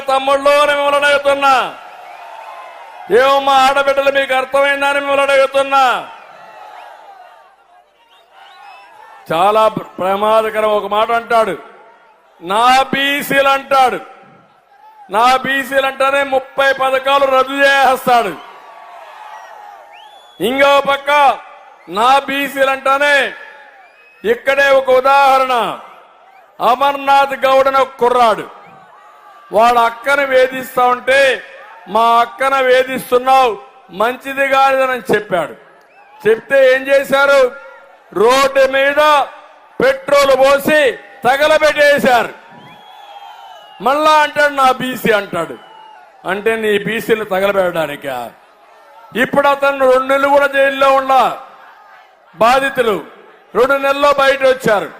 తమ్ముళ్ళు మిమ్మల్ని అడుగుతున్నా. ఏమమ్మా మా ఆడబిడ్డలు మీకు అర్థమైందని మిమ్మల్ని అడుగుతున్నా. చాలా ప్రమాదకరం ఒక మాట అంటాడు. నా బీసీలు అంటాడు. నా బీసీలు అంటేనే ముప్పై పథకాలు రద్దు చేసేస్తాడు. ఇంకో పక్క నా బీసీలు అంటేనే ఇక్కడే ఒక ఉదాహరణ. అమర్నాథ్ గౌడ్ అని ఒక కుర్రాడు. వాళ్ళ అక్కను వేధిస్తా ఉంటే మా అక్కన వేధిస్తున్నావు మంచిది కాదని చెప్పాడు. చెప్తే ఏం చేశారు? రోడ్డు మీద పెట్రోల్ పోసి తగలబెట్టేశారు. మళ్ళా అంటాడు నా బీసీ అంటాడు. అంటే నీ బీసీలు తగలబెట్టడానిక? ఇప్పుడు అతను రెండు నెలలు కూడా జైల్లో ఉన్న బాధితులు రెండు నెలల్లో బయట వచ్చారు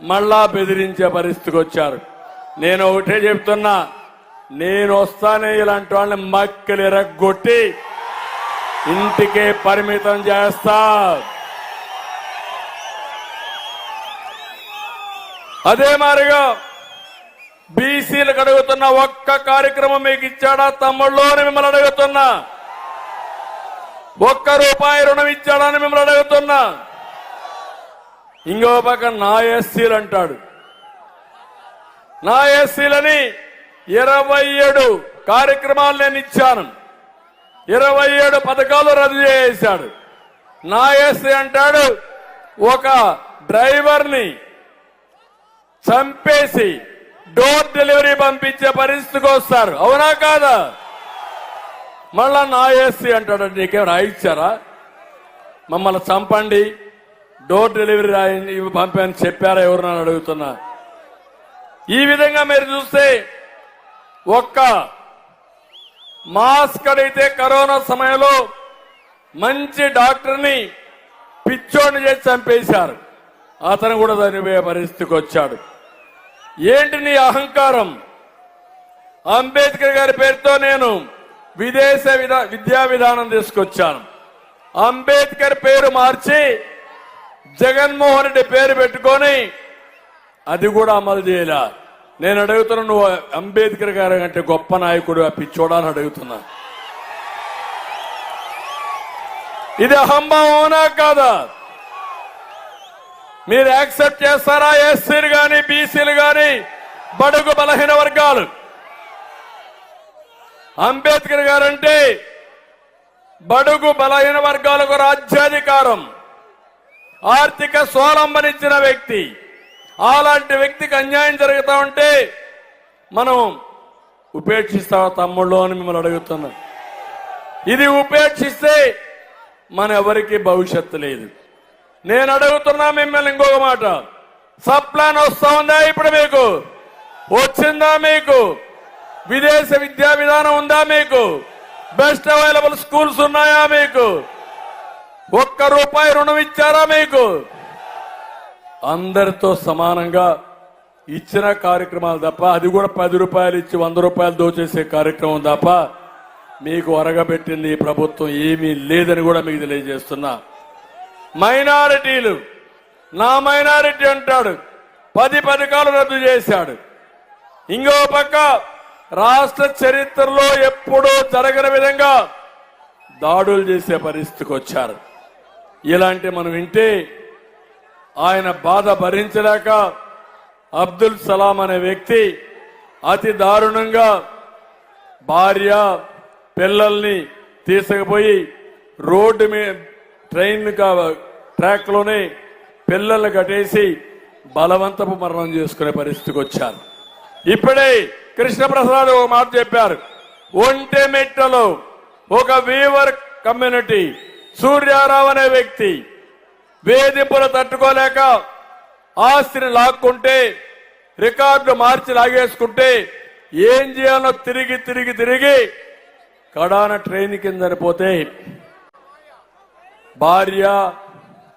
మళ్ళా బెదిరించే పరిస్థితికి వచ్చారు. నేను ఒకటే చెప్తున్నా నేను వస్తానే ఇలాంటి వాళ్ళని మక్కలు ఎరగొట్టి ఇంటికే పరిమితం చేస్తా. అదే మారిగా బీసీలకు అడుగుతున్న ఒక్క కార్యక్రమం మీకు ఇచ్చాడా తమ్ముళ్ళు అని మిమ్మల్ని అడుగుతున్నా. ఒక్క రూపాయి రుణం ఇచ్చాడా అని మిమ్మల్ని అడుగుతున్నా. ఇంకో పక్క నా ఎస్సీలు అంటాడు. నా ఎస్సీలని ఇరవై ఏడు కార్యక్రమాలు నేను ఇచ్చాను. ఇరవై ఏడు పథకాలు రద్దు చేశాడు. నా ఎస్సీ అంటాడు ఒక డ్రైవర్ని చంపేసి డోర్ డెలివరీ పంపించే పరిస్థితికి వస్తారు. అవునా కాదా? మళ్ళా నా ఎస్సీ అంటాడు నీకేం ఇచ్చారా? మమ్మల్ని చంపండి. డోర్ డెలివరీ రాయండి ఇవి పంపని చెప్పారా ఎవరు అడుగుతున్నా. ఈ విధంగా మీరు చూస్తే ఒక్క మాస్క్ అడిగితే కరోనా సమయంలో మంచి డాక్టర్ని పిచ్చోడిని చేసి చంపేశారు. అతను కూడా చనిపోయే పరిస్థితికి వచ్చాడు. ఏంటి నీ అహంకారం? అంబేద్కర్ గారి పేరుతో నేను విదేశ విధా విద్యా విధానం తీసుకొచ్చాను. అంబేద్కర్ పేరు మార్చి జగన్మోహన్ రెడ్డి పేరు పెట్టుకొని అది కూడా అమలు చేయలే. నేను అడుగుతున్నా నువ్వు అంబేద్కర్ గారి అంటే గొప్ప నాయకుడు ఆ పిచ్చోడా అని అడుగుతున్నా. ఇది అహంభావం అవునా కాదా? మీరు యాక్సెప్ట్ చేస్తారా ఎస్సీలు కానీ బీసీలు కానీ బడుగు బలహీన వర్గాలు. అంబేద్కర్ గారంటే బడుగు బలహీన వర్గాలకు రాజ్యాధికారం. ఆర్థిక స్వాలంబనిచ్చిన వ్యక్తి. అలాంటి వ్యక్తికి అన్యాయం జరుగుతూ ఉంటే మనం ఉపేక్షిస్తావా తమ్ముళ్ళు అని మిమ్మల్ని అడుగుతున్నా. ఇది ఉపేక్షిస్తే మన ఎవరికి భవిష్యత్తు లేదు. నేను అడుగుతున్నా మిమ్మల్ని ఇంకొక మాట. సప్లాన్ ప్లాన్ వస్తా ఉందా ఇప్పుడు మీకు? వచ్చిందా మీకు? విదేశ విద్యా విధానం ఉందా మీకు? బెస్ట్ అవైలబుల్ స్కూల్స్ ఉన్నాయా మీకు? ఒక్క రూపాయి రుణం ఇచ్చారా మీకు? అందరితో సమానంగా ఇచ్చిన కార్యక్రమాలు తప్ప అది కూడా పది రూపాయలు ఇచ్చి వంద రూపాయలు దోచేసే కార్యక్రమం తప్ప మీకు అరగబెట్టింది ప్రభుత్వం ఏమీ లేదని కూడా మీకు తెలియజేస్తున్నా. మైనారిటీలు నా మైనారిటీ అంటాడు పది పథకాలు రద్దు చేశాడు. ఇంకో పక్క రాష్ట్ర చరిత్రలో ఎప్పుడూ జరగని విధంగా దాడులు చేసే పరిస్థితికి వచ్చారు. ఇలాంటి మనం వింటే ఆయన బాధ భరించలేక అబ్దుల్ సలాం అనే వ్యక్తి అతి దారుణంగా భార్య పిల్లల్ని తీసుకుపోయి రోడ్డు మీద ట్రైన్ కా- పిల్లల్ని కట్టేసి బలవంతపు మరణం చేసుకునే పరిస్థితికి వచ్చారు. ఇప్పుడే కృష్ణప్రసాద్ ఒక మాట చెప్పారు. ఒంటెమెట్టలో ఒక వీవర్ కమ్యూనిటీ సూర్యారావు అనే వ్యక్తి వేధింపులు తట్టుకోలేక ఆస్తిని లాక్కుంటే రికార్డు మార్చి లాగేసుకుంటే ఏం చేయాలో తిరిగి తిరిగి తిరిగి కడాన ట్రైన్ కింద చనిపోతే భార్య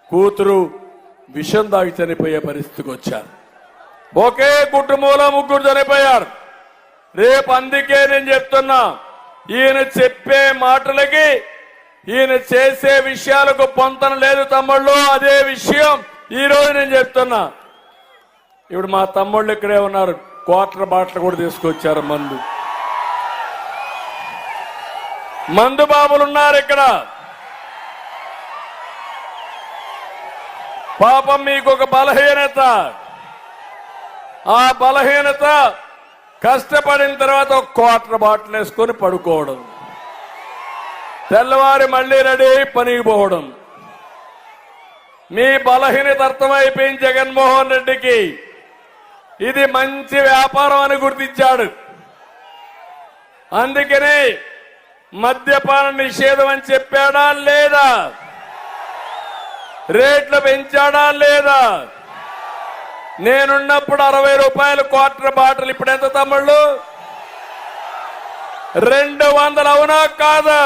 కూతురు విషం దాగి చనిపోయే పరిస్థితికి వచ్చారు. ఒకే కుటుంబంలో ముగ్గురు చనిపోయారు. రేపు అందుకే నేను చెప్తున్నా ఈయన చెప్పే మాటలకి ఈయన చేసే విషయాలకు పొంతన లేదు తమ్ముళ్ళు. అదే విషయం ఈ రోజు నేను చెప్తున్నా. ఇప్పుడు మా తమ్ముళ్ళు ఇక్కడే ఉన్నారు. క్వార్టర్ బాటలు కూడా తీసుకొచ్చారు మందు. మందు బాబులు ఉన్నారు ఇక్కడ. పాపం మీకు ఒక బలహీనత. ఆ బలహీనత కష్టపడిన తర్వాత ఒక క్వార్టర్ బాటిల్ వేసుకొని పడుకోవడం. తెల్లవారి మళ్ళీ రెడీ పనికి పోవడం. మీ బలహీనత అర్థమైపోయింది జగన్మోహన్ రెడ్డికి. ఇది మంచి వ్యాపారం అని గుర్తించాడు. అందుకనే మద్యపాన నిషేధం అని చెప్పాడా లేదా? రేట్లు పెంచాడా లేదా? నేనున్నప్పుడు అరవై రూపాయలు క్వార్టర్ బాటిల్ ఇప్పుడు ఎంత తమ్ముళ్ళు? రెండు వందలు అవునా కాదా?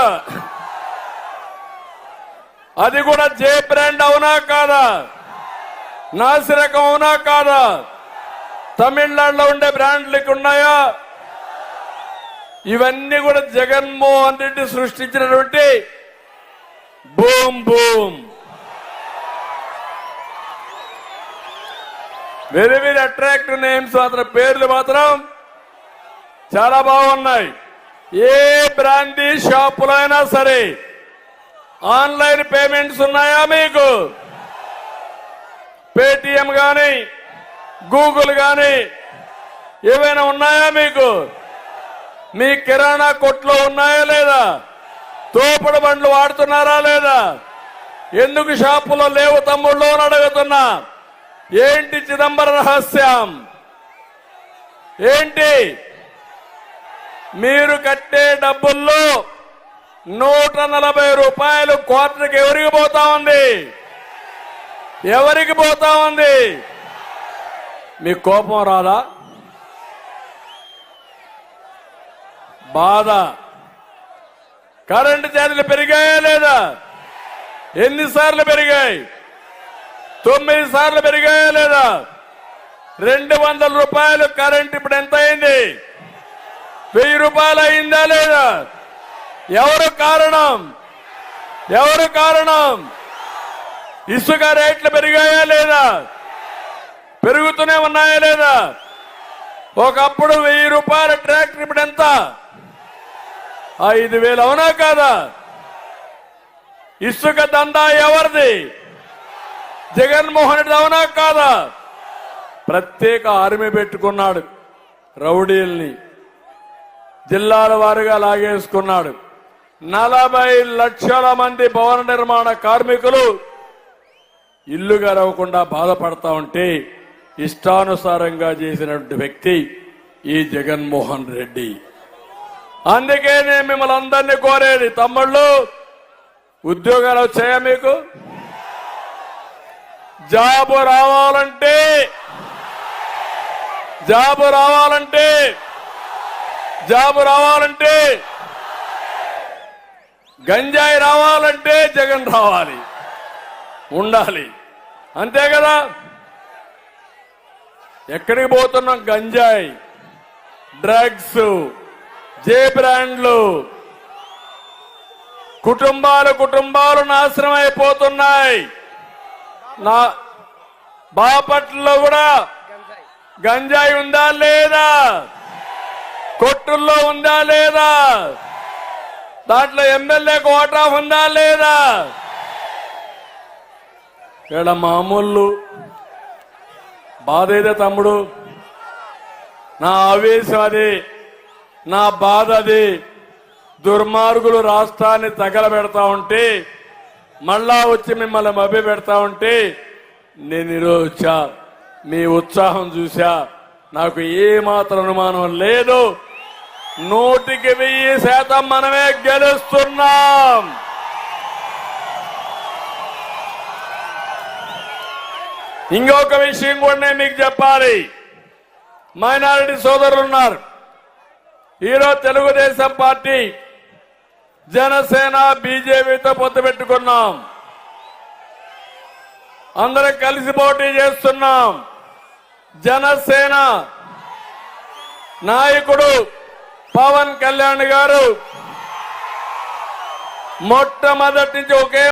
అది కూడా జే బ్రాండ్ అవునా కాదా? నాసిరకం అవునా కాదా? తమిళనాడులో ఉండే బ్రాండ్లు ఇక్కడ ఉన్నాయా? ఇవన్నీ కూడా జగన్మోహన్ రెడ్డి సృష్టించినటువంటి boom boom. Very very attractive names మాత్రం పేర్లు మాత్రం చాలా బాగున్నాయి. ఏ బ్రాండీ షాపులో అయినా సరే ఆన్లైన్ పేమెంట్స్ ఉన్నాయా మీకు? పేటిఎం కానీ గూగుల్ కానీ ఏవైనా ఉన్నాయా మీకు? మీ కిరాణా కొట్లో ఉన్నాయా లేదా? తోపుడు బండ్లు వాడుతున్నారా లేదా? ఎందుకు షాపులో లేవు తమ్ముళ్ళు అని అడుగుతున్నా. ఏంటి చిదంబర రహస్యం? ఏంటి? మీరు కట్టే డబ్బుల్లో నూట నలభై రూపాయలు క్వార్టర్కి ఎవరికి పోతా ఉంది? ఎవరికి పోతా ఉంది? మీ కోపం రాదా? బాధ. కరెంటు ఛార్జీలు పెరిగాయా లేదా? ఎన్నిసార్లు పెరిగాయి? తొమ్మిది సార్లు పెరిగాయా లేదా? రెండు వందల రూపాయలు కరెంట్ ఇప్పుడు ఎంత అయింది? వెయ్యి రూపాయలు అయిందా లేదా? ఎవరు కారణం? ఎవరు కారణం? ఇసుక రేట్లు పెరిగాయా లేదా? పెరుగుతూనే ఉన్నాయా లేదా? ఒకప్పుడు వెయ్యి రూపాయల ట్రాక్టర్ ఇప్పుడు ఎంత? ఐదు వేలు అవునా కాదా? ఇసుక దందా ఎవరిది? జగన్మోహన్ రెడ్డి అవునా కాదా? ప్రత్యేక ఆర్మీ పెట్టుకున్నాడు రౌడీల్ని. జిల్లాల వారుగా లాగేసుకున్నాడు. నలభై లక్షల మంది భవన నిర్మాణ కార్మికులు ఇల్లు గడవకుండా బాధపడతా ఉంటే ఇష్టానుసారంగా చేసినటువంటి వ్యక్తి ఈ జగన్మోహన్ రెడ్డి. అందుకే నేను మిమ్మల్ని అందరినీ కోరేది తమ్ముళ్ళు ఉద్యోగాలు వచ్చాయా మీకు? జాబు రావాలంటే జాబు రావాలంటే జాబు రావాలంటే గంజాయి రావాలంటే జగన్ రావాలి. ఉండాలి. అంతే కదా? ఎక్కడికి పోతున్నాం? గంజాయి డ్రగ్స్ జే బ్రాండ్లు. కుటుంబాలు కుటుంబాలు నాశనం అయిపోతున్నాయి నా బాపట్లలో కూడా గంజాయి ఉందా లేదా? కొట్టుల్లో ఉందా లేదా? దాంట్లో ఎమ్మెల్యే కోటా ఉందా లేదా? ఇక్కడ మామూలు బాధ ఏదే తమ్ముడు. నా ఆవేశం అది నా బాధ అది. దుర్మార్గులు రాష్ట్రాన్ని తగలబెడతా ఉంటే మళ్ళా వచ్చి మిమ్మల్ని మభ్య పెడతా ఉంటే నేను ఈరోజు వచ్చా. మీ ఉత్సాహం చూసా నాకు ఏమాత్రం అనుమానం లేదు. నూటికి వెయ్యి శాతం మనమే గెలుస్తున్నాం. ఇంకొక విషయం కూడా నేను మీకు చెప్పాలి. మైనారిటీ సోదరులు ఉన్నారు ఈరోజు తెలుగుదేశం పార్టీ జనసేన బీజేపీతో పొత్తు పెట్టుకున్నాం. అందరం కలిసి పోటీ చేస్తున్నాం. జనసేన నాయకుడు పవన్ కళ్యాణ్ గారు మొట్టమొదటి నుంచి ఒకే